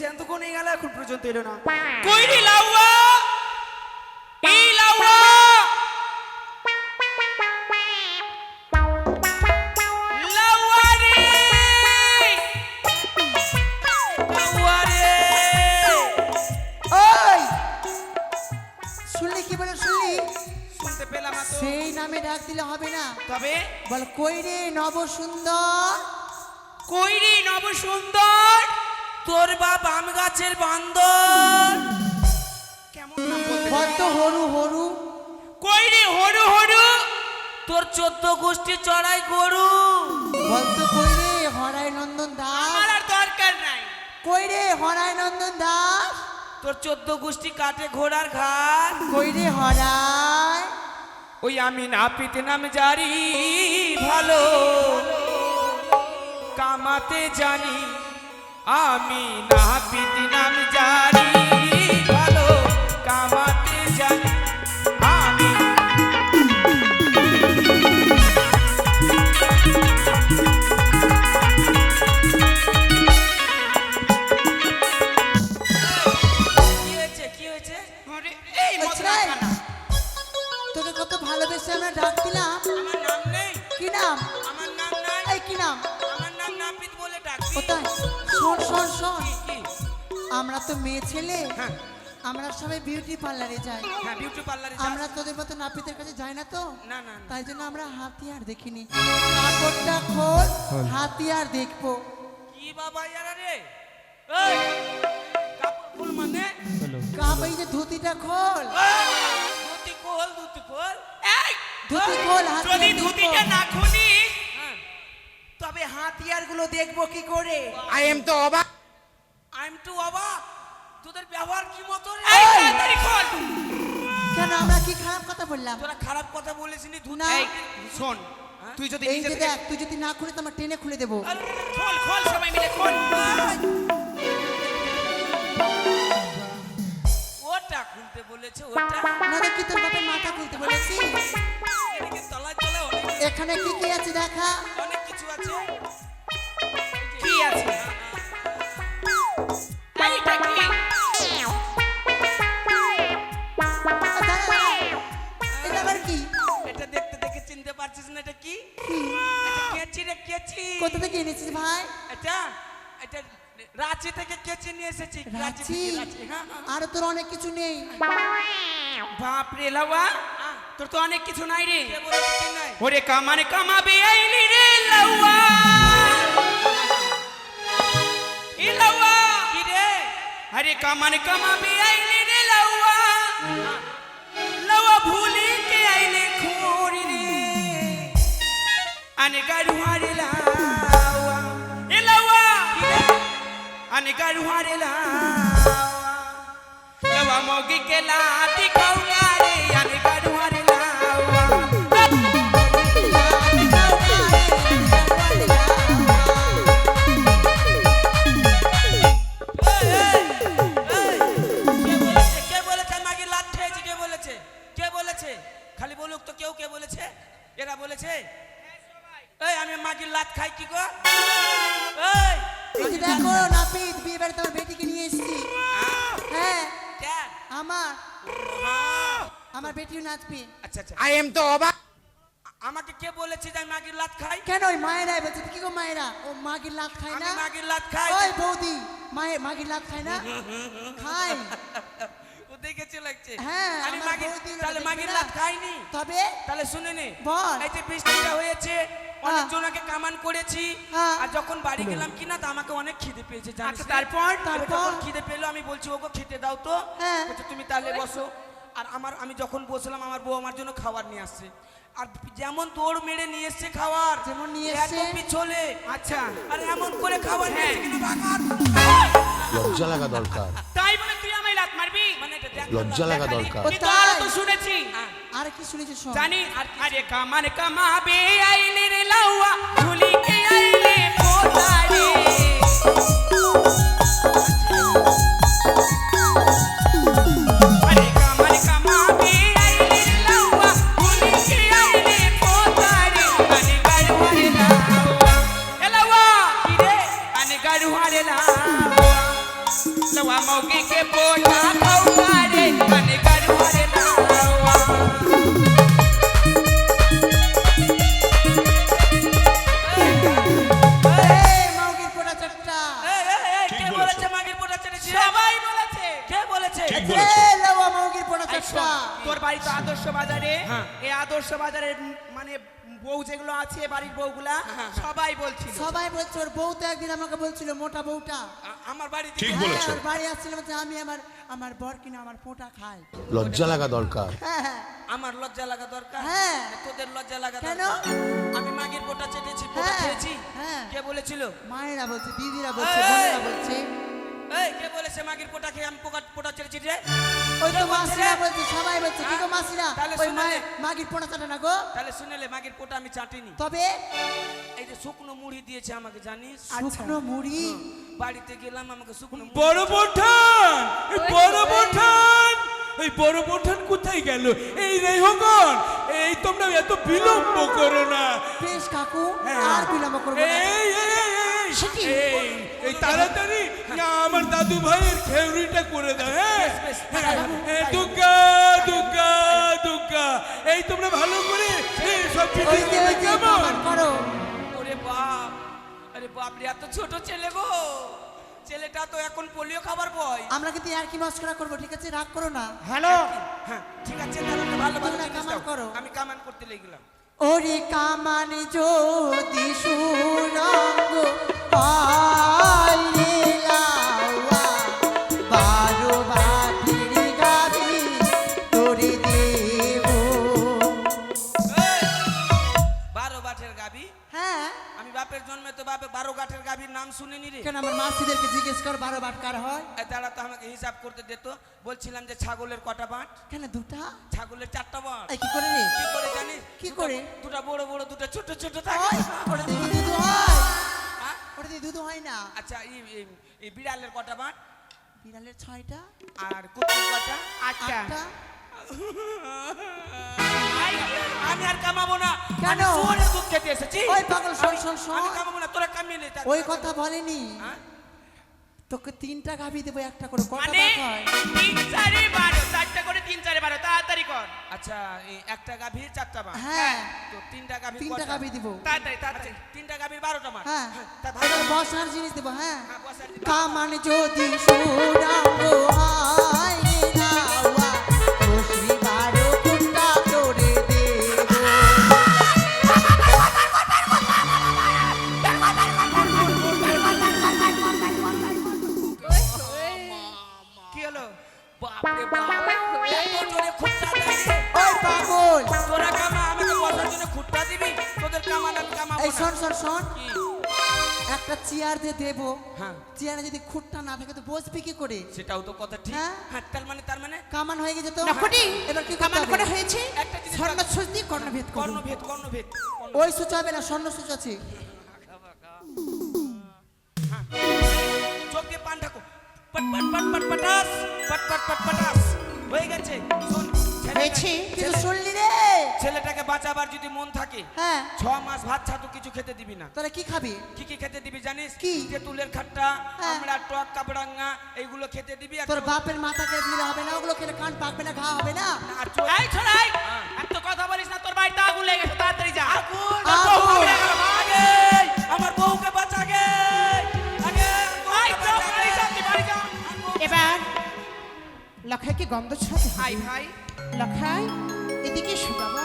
গেছে এতক্ষণ হয়ে গেল এখন পর্যন্ত এলো না। কই লাউয়া? এই লাউয়া? সেই নামে ডাক দিলে হবে না। তবে? বল কই রে নব সুন্দর কই রে নব সুন্দর তোর বাপ আম গাছের বান্দর। কেমন বলতে তো হরু হরু। কই রে হরু হরু? তোর চোদ্দ গোষ্ঠী চড়াই গরু। বল তো কই রে হরাই নন্দন দাস। আমার আর দরকার নাই। কই রে হরাই নন্দন দাস? তোর চোদ্দ গোষ্ঠী কাটে ঘোড়ার ঘাট। কই রে হরাই? ওই আমি না পেতে নাম জারি ভালো। কামাতে জানি। আমি না পেতে নাম জারি ভালো কামাতে জানি। আমি কি হয়েছে কি হয়েছে? আচ্ছা, এই। রাখা না। তোকে কত ভালোবেসে আমরা ডাক দিলাম আমার নাম নেই। কি নাম? আমার নাম নাই। এই কি নাম? কোথায়? শোন শোন শোন। কি, কি? আমরা তো মেয়ে ছেলে। হ্যাঁ। আমরা সবাই বিউটি পার্লারে যাই। হ্যাঁ বিউটি পার্লারে আমরা তোদের মতো নাপিতের কাছে যাই না তো? না না না। তাই জন্য আমরা হাতিয়ার দেখিনি। কাপড়টা খোল হাতিয়ার দেখব। কি বাবা ইয়ারা রে? এই কাপড় খুল মানে? কাপ এই যে ধুতিটা খোল। ধুতি খোল ধুতি খোল। এই ধুতি খোল হাতিয়ার যদি ধুতিটা না খুলিস তবে হাতিয়ারগুলো দেখব কি করে? আই এম তো অবাক আই এম টু অবাক তোদের ব্যবহার কি মতো এই তাড়াতাড়ি খোল! কেন আমরা কি খারাপ কথা বললাম? তোরা খারাপ কথা বলিস নি। ধুতি শোন তুই যদি এই যে দেখ তুই যদি না খুলে তো আমরা টেনে খুলে দেবো। খোল খোল সবাই মিলে খোল। ওটা খুলতে বলেছে ওটা। না কি তোর বাপের মাথা খুলতে বলেছি এখানে কি কি আছে দেখা? অনেক আছে ভাই এটা এটা রাঁচি থেকে রাঁচি হ্যাঁ, হ্যাঁ। আর তোর অনেক কিছু নেই বাপ রে তোর তো অনেক কিছু নাই রে কামানে কামাবে রে আরে কামান কামাবি আইলি রে লওয়া লওয়া ভুলি কে আইলে খোরি রে আনে গাড়ুয়ারে লাওয়া এ লওয়া আনে গাড়ুয়ারে লাওয়া লওয়া মগি কে লাতি খাউলা আমি লাত খাই কি গো? এই! দেখো নাপিত বিয়ে বাড়িতে আমার বেটিকে নিয়ে এসেছি। হ্যাঁ আমার। আমার বেটিও নাচবে আচ্ছা আচ্ছা। আই এম তো অবাক। আমাকে কে বলেছে যে আমি মাগির লাত খাই? কেন ওই মায়েরাই বলছে? কি গো মায়েরা? ও মাগির লাত খায় আমি না? মাগির লাত খাই। ওই বৌদি মায়ের মাগির লাত খায় না? খাই ও দেখেছে লাগছে হ্যাঁ, আমি মাগির তাহলে মাগির। লাত খাইনি? তবে তাহলে শুনে নে। বল। এই যে বৃষ্টিটা হয়েছে হ্যাঁ। কামান করেছি। হ্যাঁ। আর যখন বাড়ি গেলাম কিনা তো আমাকে অনেক খিদে পেয়েছে জানিস আচ্ছা, তারপর? তারপর? খিদে পেল আমি বলছি ওগো খেতে দাও তো। হ্যাঁ। তুমি তাহলে বসো। আর আমার আমি যখন বসলাম আমার বউ আমার জন্য খাবার নিয়ে আসছে। আর যেমন দৌড় মেরে নিয়ে এসছে খাবার যেমন নিয়ে এসছে? পিছলে। আচ্ছা। আর এমন করে খাবার নিয়ে এসছে কিনা ভাগার লজ্জা লাগা দরকার। তাই বলে তুই আমায় লাত মারবি? মানে লজ্জা লাগা দরকার। কিন্তু তো শুনেছি। আর কি শুনেছিস শোন। জানি, আর আরে কামান কামাবে আইলে রে লাউয়া ভুলি কে আইলে পোতারে বউ যেগুলো আছে বাড়ির বউগুলা হ্যাঁ, সবাই বলছিল। সবাই বলছে ওর বউ তো একদিন আমাকে বলছিল মোটা বউটা। আমার বাড়ি ঠিক হ্যাঁ, বলেছ। বাড়ি আসছিল বলছে আমি আমার আমার বর কিনা আমার পোটা খায় লজ্জা লাগা দরকার। হ্যাঁ হ্যাঁ। আমার লজ্জা লাগা দরকার? হ্যাঁ। তোদের লজ্জা লাগা কেন? দরকার আমি মাগির পোটা চেটেছি পোটা হ্যাঁ, খেয়েছি। হ্যাঁ। কে বলেছিল? মায়েরা বলছে দিদিরা বলছে বোনেরা বলছে। এই কে বলেছে মাগির পোটা খেয়ে আমি পোকা পোটা ছেড়েছি রে ওই তো মাসিরা বলছে সবাই বলছে কি গো হ্যাঁ? মাসিরা? ওই মাগির পোড়া চাটা না গো? তাহলে শুনেলে মাগির পোটা আমি চাটিনি। তবে? এই যে শুকনো মুড়ি দিয়েছে আমাকে জানিস? শুকনো মুড়ি? বাড়িতে গেলাম আমাকে শুকনো বড় পঠান এই বড় পঠান এই। বড় পঠান কোথায় গেল? এই রেহগণ এই তোমরা এত বিলম্ব করো না। বেশ কাকু হ্যাঁ। আর বিলম্ব করব না। এই এই? এই এই তাড়াতাড়ি। না আমার দাদু ভাইয়ের খেউরিটা করে দাও হ্যাঁ? হ্যাঁ, হ্যাঁ, তাই। দুর্গা দুর্গা দুর্গা এই তোমরা ভালো করে সব ওই চিঠি যে ওই যে কেমন? প্রমাণ করো। ওরে বাপ আরে বাপ রে এত ছোট ছেলে গো। ছেলেটা তো এখন পোলিও খাবার বয়। আমরা কিন্তু আর কি মস্করা করব ঠিক আছে? রাগ করো না। হ্যালো? হ্যাঁ ঠিক আছে তাহলে ভালো ভালো কামান করো। আমি কামান করতে লেগেলাম। ওরে কামান যদি সুরঙ্গ পাইলে কর বারো বাট কার হয়? তারা তো আমাকে হিসাব করতে দিত। বলছিলাম যে ছাগলের কটা বাট? কেন দুটা? ছাগলের চারটা বাট। কি করে রে? কি করে জানিস? কি করে? দুটা বড় বড় দুটো ছোট ছোট থাকে। ওটা দিয়ে দুধ হয়? ওটা দিয়ে দুধ হয় না। আচ্ছা এই বিড়ালের কটা বাট? বিড়ালের ছয়টা? আর কুকুর কটা? আটটা। আমি আর কামাবো না। কেন? দুধ খেতে এসেছি। ওই পাগল, শোন, শোন, শোন। আমি কামাবো না তোরা কামিয়ে নে ওই কথা বলেনি। হ্যাঁ? তোকে তিনটা গাভী দেবো একটা করে মানে হয়? তিন চারে বারো চারটা করে তিন চারে বারো তাড়াতাড়ি কর। আচ্ছা এই একটা গাভীর চারটা বাট হ্যাঁ। তো তিনটা গাভী তিনটা গাভী দিব। তাড়াতাড়ি তাড়াতাড়ি। তিনটা গাভীর বারোটা মাঠ হ্যাঁ। তা ভাই বসার জিনিস দেবো হ্যাঁ। হ্যাঁ, বসার জিনিস। কামান যদি সুরাঙ্গ শোন শোন একটা চেয়ার দিয়ে দেবো। হ্যাঁ। চেয়ারে যদি খুঁটটা না থাকে তো বসবি কি করে? সেটাও তো কথা ঠিক। হ্যাঁ। হ্যাঁ তার মানে তার মানে? কামান হয়ে গেছে তো? নকটি এবার কি কামান করে হয়েছে। একটা জিনিস স্বর্ণ সুচ দিয়ে কর্ণভেদ কর্ণভেদ কর্ণভেদ ওই সুচ হবে না স্বর্ণ সুচ আছে। চোখ দিয়ে পান ঢাকো। পট পট পট পট পটাস। পট পট পট পটাস। হয়ে গেছে। শোন হয়েছে? কিন্তু শুনলি ছেলেটাকে বাঁচাবার যদি মন থাকে হ্যাঁ। ছ মাস ভাত ছাতু কিছু খেতে দিবি না। তাহলে কি খাবি? কি কি খেতে দিবি জানিস? কি? তেঁতুলের খাট্টা হ্যাঁ। আমরা টক কাবড়াঙ্গা এইগুলো খেতে দিবি আর তোর বাপের মাথাকে দিলে হবে না ওগুলো খেলে কান পাকবে না ঘা হবে না। আর এই ছড়াই হ্যাঁ। এত কথা বলিস না তোর বাড়িতে আগুন লেগে গেছে তাড়াতাড়ি যা। আগুন, আগুন। আগে, আমার বউকে বাঁচাগে আগে! এই, চুপ, বাড়ি যা, বাড়ি যা। এবার লখাইকে গন্ধ ছড়াতে ভাই। লখাই এদিকে এসো বাবা।